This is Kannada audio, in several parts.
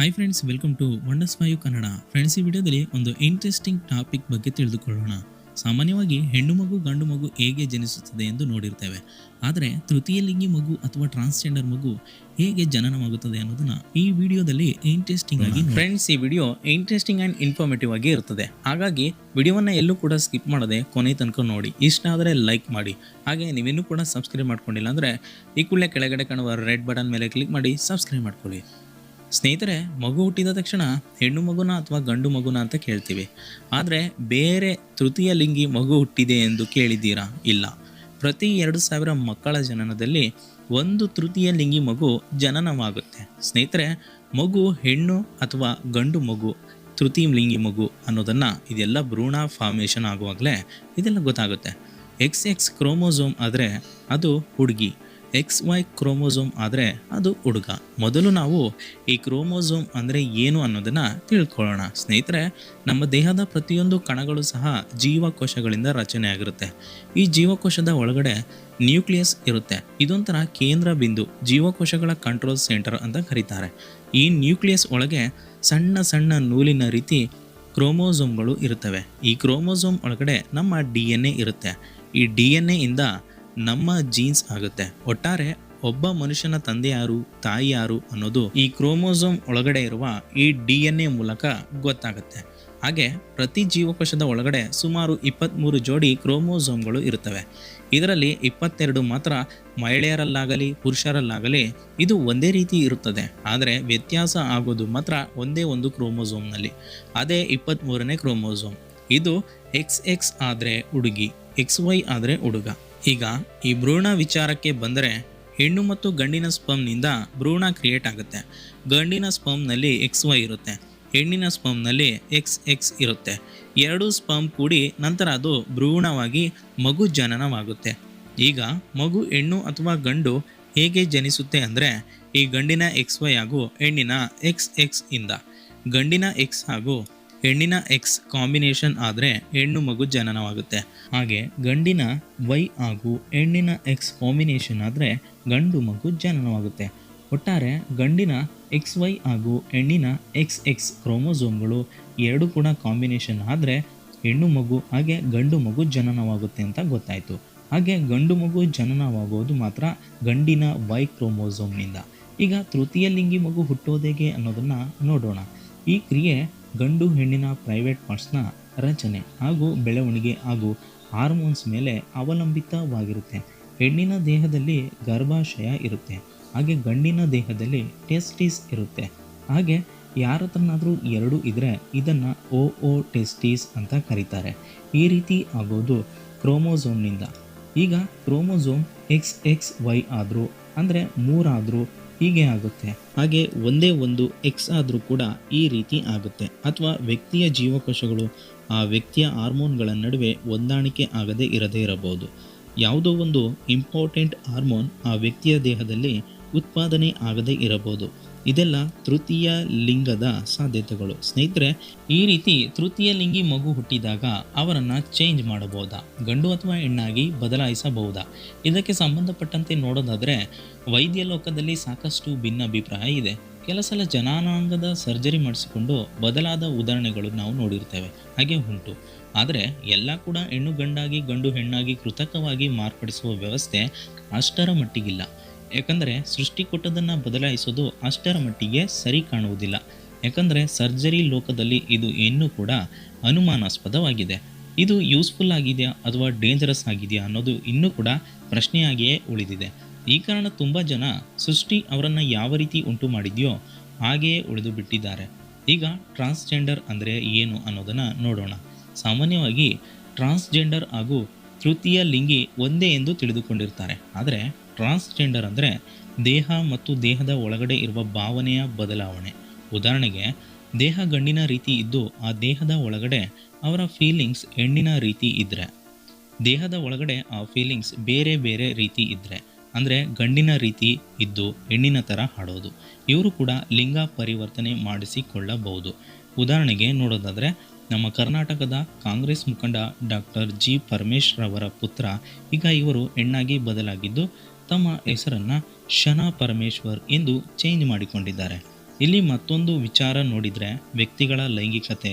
Hi friends welcome to wonders five Kannada friends ಈ ವಿಡಿಯೋದಲ್ಲಿ ಒಂದು ಇಂಟ್ರೆಸ್ಟಿಂಗ್ ಟಾಪಿಕ್ ಬಗ್ಗೆ ತಿಳಿದುಕೊಳ್ಳೋಣ. ಸಾಮಾನ್ಯವಾಗಿ ಹೆಣ್ಣು ಮಗು, ಗಂಡು ಮಗು ಹೇಗೆ ಜನಿಸುತ್ತದೆ ಎಂದು ನೋಡಿರ್ತೇವೆ. ಆದರೆ, ತೃತೀಯ ಲಿಂಗಿ ಮಗು ಅಥವಾ ಟ್ರಾನ್ಸ್ಜೆಂಡರ್ ಮಗು ಹೇಗೆ ಜನನವಾಗುತ್ತದೆ ಅನ್ನೋದನ್ನ ಈ ವಿಡಿಯೋದಲ್ಲಿ ಇಂಟ್ರೆಸ್ಟಿಂಗ್ ಆಗಿ ಫ್ರೆಂಡ್ಸ್ ಈ ವಿಡಿಯೋ ಇಂಟ್ರೆಸ್ಟಿಂಗ್ ಆ್ಯಂಡ್ ಇನ್ಫಾರ್ಮೇಟಿವ್ ಆಗಿ ಇರುತ್ತದೆ ಹಾಗಾಗಿ, ವಿಡಿಯೋವನ್ನು ಎಲ್ಲೂ ಕೂಡ ಸ್ಕಿಪ್ ಮಾಡದೆ ಕೊನೆ ತನಕ ನೋಡಿ. ಇಷ್ಟ ಆದರೆ ಲೈಕ್ ಮಾಡಿ. ಹಾಗೆ ನೀವಿನ್ನೂ ಕೂಡ ಸಬ್ಸ್ಕ್ರೈಬ್ ಮಾಡ್ಕೊಂಡಿಲ್ಲ ಅಂದರೆ, ಈ ಕೂಡಲೇ ಕೆಳಗಡೆ ಕಾಣುವ ರೆಡ್ ಬಟನ್ ಮೇಲೆ ಕ್ಲಿಕ್ ಮಾಡಿ ಸಬ್ಸ್ಕ್ರೈಬ್ ಮಾಡ್ಕೊಳ್ಳಿ. ಸ್ನೇಹಿತರೆ, ಮಗು ಹುಟ್ಟಿದ ತಕ್ಷಣ ಹೆಣ್ಣು ಮಗುನ ಅಥವಾ ಗಂಡು ಮಗುನ ಅಂತ ಕೇಳ್ತೀವಿ. ಆದರೆ ಬೇರೆ ತೃತೀಯ ಲಿಂಗಿ ಮಗು ಹುಟ್ಟಿದೆ ಎಂದು ಕೇಳಿದ್ದೀರಾ? ಇಲ್ಲ. ಪ್ರತಿ ಎರಡು ಸಾವಿರ ಮಕ್ಕಳ ಜನನದಲ್ಲಿ ಒಂದು ತೃತೀಯ ಲಿಂಗಿ ಮಗು ಜನನವಾಗುತ್ತೆ. ಸ್ನೇಹಿತರೆ, ಮಗು ಹೆಣ್ಣು ಅಥವಾ ಗಂಡು ಮಗು ತೃತೀಯ ಲಿಂಗಿ ಮಗು ಅನ್ನೋದನ್ನು ಇದೆಲ್ಲ ಭ್ರೂಣ ಫಾರ್ಮೇಷನ್ ಆಗುವಾಗಲೇ ಇದೆಲ್ಲ ಗೊತ್ತಾಗುತ್ತೆ. ಎಕ್ಸ್ ಎಕ್ಸ್ ಕ್ರೋಮೋಸೋಮ್ ಆದರೆ ಅದು ಹುಡುಗಿ. ಎಕ್ಸ್ ವೈ ಕ್ರೋಮೋಸೋಮ್ ಆದರೆ ಅದು ಹುಡುಗ. ಮೊದಲು ನಾವು ಈ ಕ್ರೋಮೋಸೋಮ್ ಅಂದರೆ ಏನು ಅನ್ನೋದನ್ನು ತಿಳ್ಕೊಳ್ಳೋಣ. ಸ್ನೇಹಿತರೆ, ನಮ್ಮ ದೇಹದ ಪ್ರತಿಯೊಂದು ಕಣಗಳು ಸಹ ಜೀವಕೋಶಗಳಿಂದ ರಚನೆ ಆಗಿರುತ್ತೆ. ಈ ಜೀವಕೋಶದ ಒಳಗಡೆ ನ್ಯೂಕ್ಲಿಯಸ್ ಇರುತ್ತೆ. ಇದೊಂಥರ ಕೇಂದ್ರ ಬಿಂದು, ಜೀವಕೋಶಗಳ ಕಂಟ್ರೋಲ್ ಸೆಂಟರ್ ಅಂತ ಕರೀತಾರೆ. ಈ ನ್ಯೂಕ್ಲಿಯಸ್ ಒಳಗೆ ಸಣ್ಣ ಸಣ್ಣ ನೂಲಿನ ರೀತಿ ಕ್ರೋಮೋಸೋಮ್ಗಳು ಇರುತ್ತವೆ. ಈ ಕ್ರೋಮೋಸೋಮ್ ಒಳಗಡೆ ನಮ್ಮ ಡಿ ಎನ್ ಎ ಇರುತ್ತೆ. ಈ ಡಿ ಎನ್ ಎ ಇಂದ ನಮ್ಮ ಜೀನ್ಸ್ ಆಗುತ್ತೆ. ಒಟ್ಟಾರೆ ಒಬ್ಬ ಮನುಷ್ಯನ ತಂದೆ ಯಾರು, ತಾಯಿ ಯಾರು ಅನ್ನೋದು ಈ ಕ್ರೋಮೋಸೋಮ್ ಒಳಗಡೆ ಇರುವ ಈ ಡಿ ಎನ್ ಎ ಮೂಲಕ ಗೊತ್ತಾಗುತ್ತೆ. ಹಾಗೆ ಪ್ರತಿ ಜೀವಕೋಶದ ಒಳಗಡೆ ಸುಮಾರು ಇಪ್ಪತ್ತ್ಮೂರು ಜೋಡಿ ಕ್ರೋಮೋಸೋಮ್ಗಳು ಇರುತ್ತವೆ. ಇದರಲ್ಲಿ ಇಪ್ಪತ್ತೆರಡು ಮಾತ್ರ ಮಹಿಳೆಯರಲ್ಲಾಗಲಿ, ಪುರುಷರಲ್ಲಾಗಲಿ ಇದು ಒಂದೇ ರೀತಿ ಇರುತ್ತದೆ. ಆದರೆ ವ್ಯತ್ಯಾಸ ಆಗೋದು ಮಾತ್ರ ಒಂದೇ ಒಂದು ಕ್ರೋಮೋಸೋಮ್ನಲ್ಲಿ. ಅದೇ ಇಪ್ಪತ್ತ್ಮೂರನೇ ಕ್ರೋಮೋಸೋಮ್. ಇದು ಎಕ್ಸ್ ಎಕ್ಸ್ ಆದರೆ ಹುಡುಗಿ ಎಕ್ಸ್ ವೈ ಆದರೆ ಹುಡುಗ. ಈಗ ಈ ಭ್ರೂಣ ವಿಚಾರಕ್ಕೆ ಬಂದರೆ ಹೆಣ್ಣು ಮತ್ತು ಗಂಡಿನ ಸ್ಪಮ್ನಿಂದ ಭ್ರೂಣ ಕ್ರಿಯೇಟ್ ಆಗುತ್ತೆ. ಗಂಡಿನ ಸ್ಪಮ್ನಲ್ಲಿ ಎಕ್ಸ್ ವೈ ಇರುತ್ತೆ. ಹೆಣ್ಣಿನ ಸ್ಪಮ್ನಲ್ಲಿ ಎಕ್ಸ್ ಎಕ್ಸ್ ಇರುತ್ತೆ. ಎರಡು ಸ್ಪಮ್ ಕೂಡಿ ನಂತರ ಅದು ಭ್ರೂಣವಾಗಿ ಮಗು ಜನನವಾಗುತ್ತೆ. ಈಗ ಮಗು ಹೆಣ್ಣು ಅಥವಾ ಗಂಡು ಹೇಗೆ ಜನಿಸುತ್ತೆ ಅಂದರೆ ಈ ಗಂಡಿನ ಎಕ್ಸ್ ವೈ ಹಾಗೂ ಹೆಣ್ಣಿನ ಎಕ್ಸ್ ಎಕ್ಸ್ ಇಂದ. ಗಂಡಿನ ಎಕ್ಸ್ ಹಾಗೂ ಹೆಣ್ಣಿನ ಎಕ್ಸ್ ಕಾಂಬಿನೇಷನ್ ಆದರೆ ಹೆಣ್ಣು ಮಗು ಜನನವಾಗುತ್ತೆ. ಹಾಗೆ ಗಂಡಿನ ವೈ ಹಾಗೂ ಹೆಣ್ಣಿನ ಎಕ್ಸ್ ಕಾಂಬಿನೇಷನ್ ಆದರೆ ಗಂಡು ಮಗು ಜನನವಾಗುತ್ತೆ. ಒಟ್ಟಾರೆ ಗಂಡಿನ ಎಕ್ಸ್ ವೈ ಹಾಗೂ ಹೆಣ್ಣಿನ ಎಕ್ಸ್ ಎಕ್ಸ್ ಕ್ರೋಮೋಸೋಮ್ಗಳು ಎರಡು ಕೂಡ ಕಾಂಬಿನೇಷನ್ ಆದರೆ ಹೆಣ್ಣು ಮಗು ಹಾಗೆ ಗಂಡು ಮಗು ಜನನವಾಗುತ್ತೆ ಅಂತ ಗೊತ್ತಾಯಿತು. ಹಾಗೆ ಗಂಡು ಮಗು ಜನನವಾಗೋದು ಮಾತ್ರ ಗಂಡಿನ ವೈ ಕ್ರೋಮೋಸೋಮ್ನಿಂದ ಈಗ ತೃತೀಯ ಲಿಂಗಿ ಮಗು ಹುಟ್ಟೋದೇಗೆ ಅನ್ನೋದನ್ನು ನೋಡೋಣ. ಈ ಕ್ರಿಯೆ ಗಂಡು ಹೆಣ್ಣಿನ ಪ್ರೈವೇಟ್ ಪಾರ್ಟ್ಸ್ನ ರಚನೆ ಹಾಗೂ ಬೆಳವಣಿಗೆ ಹಾಗೂ ಹಾರ್ಮೋನ್ಸ್ ಮೇಲೆ ಅವಲಂಬಿತವಾಗಿರುತ್ತೆ. ಹೆಣ್ಣಿನ ದೇಹದಲ್ಲಿ ಗರ್ಭಾಶಯ ಇರುತ್ತೆ. ಹಾಗೆ ಗಂಡಿನ ದೇಹದಲ್ಲಿ ಟೆಸ್ಟಿಸ್ ಇರುತ್ತೆ. ಹಾಗೆ ಯಾರ ಹತ್ರನಾದರೂ ಎರಡು ಇದ್ದರೆ ಇದನ್ನು ಓ ಓ ಟೆಸ್ಟೀಸ್ ಅಂತ ಕರೀತಾರೆ. ಈ ರೀತಿ ಆಗೋದು ಕ್ರೋಮೋಸೋಮ್ನಿಂದ ಈಗ ಕ್ರೋಮೋಸೋಮ್ ಎಕ್ಸ್ ಎಕ್ಸ್ ವೈ ಆದರೂ, ಅಂದರೆ ಮೂರಾದರೂ ಹೀಗೆ ಆಗುತ್ತೆ. ಹಾಗೆ ಒಂದೇ ಒಂದು ಎಕ್ಸ್ ಆದರೂ ಕೂಡ ಈ ರೀತಿ ಆಗುತ್ತೆ. ಅಥವಾ ವ್ಯಕ್ತಿಯ ಜೀವಕೋಶಗಳು ಆ ವ್ಯಕ್ತಿಯ ಹಾರ್ಮೋನ್ಗಳ ನಡುವೆ ಹೊಂದಾಣಿಕೆ ಆಗದೆ ಇರದೇ ಇರಬಹುದು. ಯಾವುದೋ ಒಂದು ಇಂಪಾರ್ಟೆಂಟ್ ಹಾರ್ಮೋನ್ ಆ ವ್ಯಕ್ತಿಯ ದೇಹದಲ್ಲಿ ಉತ್ಪಾದನೆ ಆಗದೇ ಇರಬಹುದು. ಇದೆಲ್ಲ ತೃತೀಯ ಲಿಂಗದ ಸಾಧ್ಯತೆಗಳು. ಸ್ನೇಹಿತರೆ, ಈ ರೀತಿ ತೃತೀಯ ಲಿಂಗಿ ಮಗು ಹುಟ್ಟಿದಾಗ ಅವರನ್ನು ಚೇಂಜ್ ಮಾಡಬಹುದಾ? ಗಂಡು ಅಥವಾ ಹೆಣ್ಣಾಗಿ ಬದಲಾಯಿಸಬಹುದಾ? ಇದಕ್ಕೆ ಸಂಬಂಧಪಟ್ಟಂತೆ ನೋಡೋದಾದರೆ, ವೈದ್ಯ ಲೋಕದಲ್ಲಿ ಸಾಕಷ್ಟು ಭಿನ್ನಾಭಿಪ್ರಾಯ ಇದೆ. ಕೆಲ ಸಲ ಜನಾನಾಂಗದ ಸರ್ಜರಿ ಮಾಡಿಸಿಕೊಂಡು ಬದಲಾದ ಉದಾಹರಣೆಗಳು ನಾವು ನೋಡಿರ್ತೇವೆ. ಹಾಗೆ ಉಂಟು. ಆದರೆ, ಎಲ್ಲ ಕೂಡ ಹೆಣ್ಣು ಗಂಡಾಗಿ ಗಂಡು ಹೆಣ್ಣಾಗಿ ಕೃತಕವಾಗಿ ಮಾರ್ಪಡಿಸುವ ವ್ಯವಸ್ಥೆ ಅಷ್ಟರ ಮಟ್ಟಿಗಿಲ್ಲ. ಯಾಕಂದರೆ ಸೃಷ್ಟಿ ಕೊಟ್ಟದನ್ನು ಬದಲಾಯಿಸೋದು ಅಷ್ಟರ ಮಟ್ಟಿಗೆ ಸರಿ ಕಾಣುವುದಿಲ್ಲ. ಯಾಕಂದರೆ ಸರ್ಜರಿ ಲೋಕದಲ್ಲಿ ಇದು ಇನ್ನೂ ಕೂಡ ಅನುಮಾನಾಸ್ಪದವಾಗಿದೆ. ಇದು ಯೂಸ್ಫುಲ್ ಆಗಿದೆಯಾ ಅಥವಾ ಡೇಂಜರಸ್ ಆಗಿದೆಯಾ ಅನ್ನೋದು ಇನ್ನೂ ಕೂಡ ಪ್ರಶ್ನೆಯಾಗಿಯೇ ಉಳಿದಿದೆ. ಈ ಕಾರಣ ತುಂಬ ಜನ ಸೃಷ್ಟಿ ಅವರನ್ನು ಯಾವ ರೀತಿ ಉಂಟು ಮಾಡಿದೆಯೋ ಹಾಗೆಯೇ ಉಳಿದು ಬಿಟ್ಟಿದ್ದಾರೆ. ಈಗ ಟ್ರಾನ್ಸ್ಜೆಂಡರ್ ಅಂದರೆ ಏನು ಅನ್ನೋದನ್ನು ನೋಡೋಣ. ಸಾಮಾನ್ಯವಾಗಿ ಟ್ರಾನ್ಸ್ಜೆಂಡರ್ ಹಾಗೂ ತೃತೀಯ ಲಿಂಗಿ ಒಂದೇ ಎಂದು ತಿಳಿದುಕೊಂಡಿರ್ತಾರೆ. ಆದರೆ ಟ್ರಾನ್ಸ್ಜೆಂಡರ್ ಅಂದರೆ ದೇಹ ಮತ್ತು ದೇಹದ ಒಳಗಡೆ ಇರುವ ಭಾವನೆಯ ಬದಲಾವಣೆ. ಉದಾಹರಣೆಗೆ, ದೇಹ ಗಂಡಿನ ರೀತಿ ಇದ್ದು ಆ ದೇಹದ ಒಳಗಡೆ ಅವರ ಫೀಲಿಂಗ್ಸ್ ಹೆಣ್ಣಿನ ರೀತಿ ಇದ್ದರೆ ದೇಹದ ಒಳಗಡೆ ಆ ಫೀಲಿಂಗ್ಸ್ ಬೇರೆ ಬೇರೆ ರೀತಿ ಇದ್ದರೆ ಅಂದರೆ ಗಂಡಿನ ರೀತಿ ಇದ್ದು ಹೆಣ್ಣಿನ ಥರ ಹಾಡೋದು. ಇವರು ಕೂಡ ಲಿಂಗ ಪರಿವರ್ತನೆ ಮಾಡಿಸಿಕೊಳ್ಳಬಹುದು. ಉದಾಹರಣೆಗೆ ನೋಡೋದಾದರೆ, ನಮ್ಮ ಕರ್ನಾಟಕದ ಕಾಂಗ್ರೆಸ್ ಮುಖಂಡ ಡಾಕ್ಟರ್ ಜಿ ಪರಮೇಶ್ ಅವರ ಪುತ್ರ, ಈಗ ಇವರು ಹೆಣ್ಣಾಗಿ ಬದಲಾಗಿದ್ದು ತಮ್ಮ ಹೆಸರನ್ನು ಶನಾ ಪರಮೇಶ್ವರ್ ಎಂದು ಚೇಂಜ್ ಮಾಡಿಕೊಂಡಿದ್ದಾರೆ. ಇಲ್ಲಿ ಮತ್ತೊಂದು ವಿಚಾರ ನೋಡಿದರೆ ವ್ಯಕ್ತಿಗಳ ಲೈಂಗಿಕತೆ,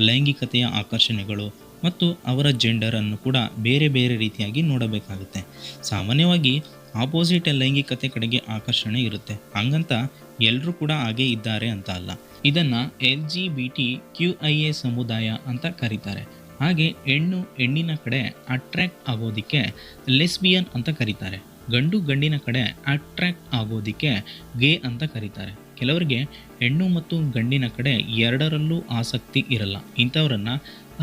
ಲೈಂಗಿಕತೆಯ ಆಕರ್ಷಣೆಗಳು ಮತ್ತು ಅವರ ಜೆಂಡರನ್ನು ಕೂಡ ಬೇರೆ ಬೇರೆ ರೀತಿಯಾಗಿ ನೋಡಬೇಕಾಗುತ್ತೆ. ಸಾಮಾನ್ಯವಾಗಿ ಆಪೋಸಿಟ್ ಲೈಂಗಿಕತೆ ಕಡೆಗೆ ಆಕರ್ಷಣೆ ಇರುತ್ತೆ. ಹಂಗಂತ ಎಲ್ಲರೂ ಕೂಡ ಹಾಗೆ ಇದ್ದಾರೆ ಅಂತ ಅಲ್ಲ. ಇದನ್ನು L G B T Q I A ಸಮುದಾಯ ಅಂತ ಕರೀತಾರೆ. ಹಾಗೆ ಹೆಣ್ಣು ಹೆಣ್ಣಿನ ಕಡೆ ಅಟ್ರ್ಯಾಕ್ಟ್ ಆಗೋದಕ್ಕೆ ಲೆಸ್ಬಿಯನ್ ಅಂತ ಕರೀತಾರೆ. ಗಂಡು ಗಂಡಿನ ಕಡೆ ಅಟ್ರ್ಯಾಕ್ಟ್ ಆಗೋದಕ್ಕೆ ಗೇ ಅಂತ ಕರೀತಾರೆ. ಕೆಲವರಿಗೆ ಹೆಣ್ಣು ಮತ್ತು ಗಂಡಿನ ಕಡೆ ಎರಡರಲ್ಲೂ ಆಸಕ್ತಿ ಇರಲ್ಲ. ಇಂಥವರನ್ನು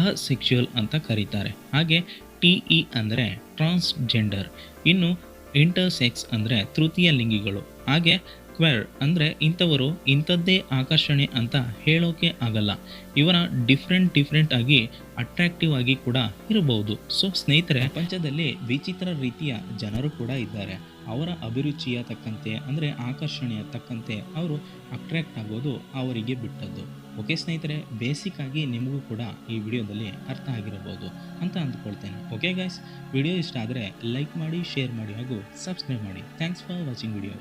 ಅಸೆಕ್ಶುಯಲ್ ಅಂತ ಕರೀತಾರೆ. ಹಾಗೆ ಟಿ ಇ ಅಂದರೆ ಟ್ರಾನ್ಸ್ಜೆಂಡರ್ ಇನ್ನು ಇಂಟರ್ಸೆಕ್ಸ್ ಅಂದರೆ ತೃತೀಯ ಲಿಂಗಿಗಳು. ಹಾಗೆ ಕ್ವೆರ್ ಅಂದರೆ ಇಂಥವರು ಇಂಥದ್ದೇ ಆಕರ್ಷಣೆ ಅಂತ ಹೇಳೋಕೆ ಆಗಲ್ಲ. ಇವರ ಡಿಫ್ರೆಂಟ್ ಡಿಫ್ರೆಂಟ್ ಆಗಿ ಅಟ್ರಾಕ್ಟಿವ್ ಆಗಿ ಕೂಡ ಇರಬಹುದು. ಸೊ ಸ್ನೇಹಿತರೆ, ಪ್ರಪಂಚದಲ್ಲಿ ವಿಚಿತ್ರ ರೀತಿಯ ಜನರು ಕೂಡ ಇದ್ದಾರೆ. ಅವರ ಅಭಿರುಚಿಯ ತಕ್ಕಂತೆ, ಅಂದರೆ ಆಕರ್ಷಣೆಯ ತಕ್ಕಂತೆ ಅವರು ಅಟ್ರಾಕ್ಟ್ ಆಗೋದು ಅವರಿಗೆ ಬಿಟ್ಟದ್ದು. ಓಕೆ ಸ್ನೇಹಿತರೆ ಬೇಸಿಕ್ ಆಗಿ ನಿಮಗೂ ಕೂಡ ಈ ವಿಡಿಯೋದಲ್ಲಿ ಅರ್ಥ ಆಗಿರಬಹುದು ಅಂತ ಅಂದ್ಕೊಳ್ತೇನೆ. ಓಕೆ ಗೈಸ್ ವಿಡಿಯೋ ಇಷ್ಟ ಆದರೆ ಲೈಕ್ ಮಾಡಿ ಶೇರ್ ಮಾಡಿ ಹಾಗೂ ಸಬ್ಸ್ಕ್ರೈಬ್ ಮಾಡಿ. Thanks for watching video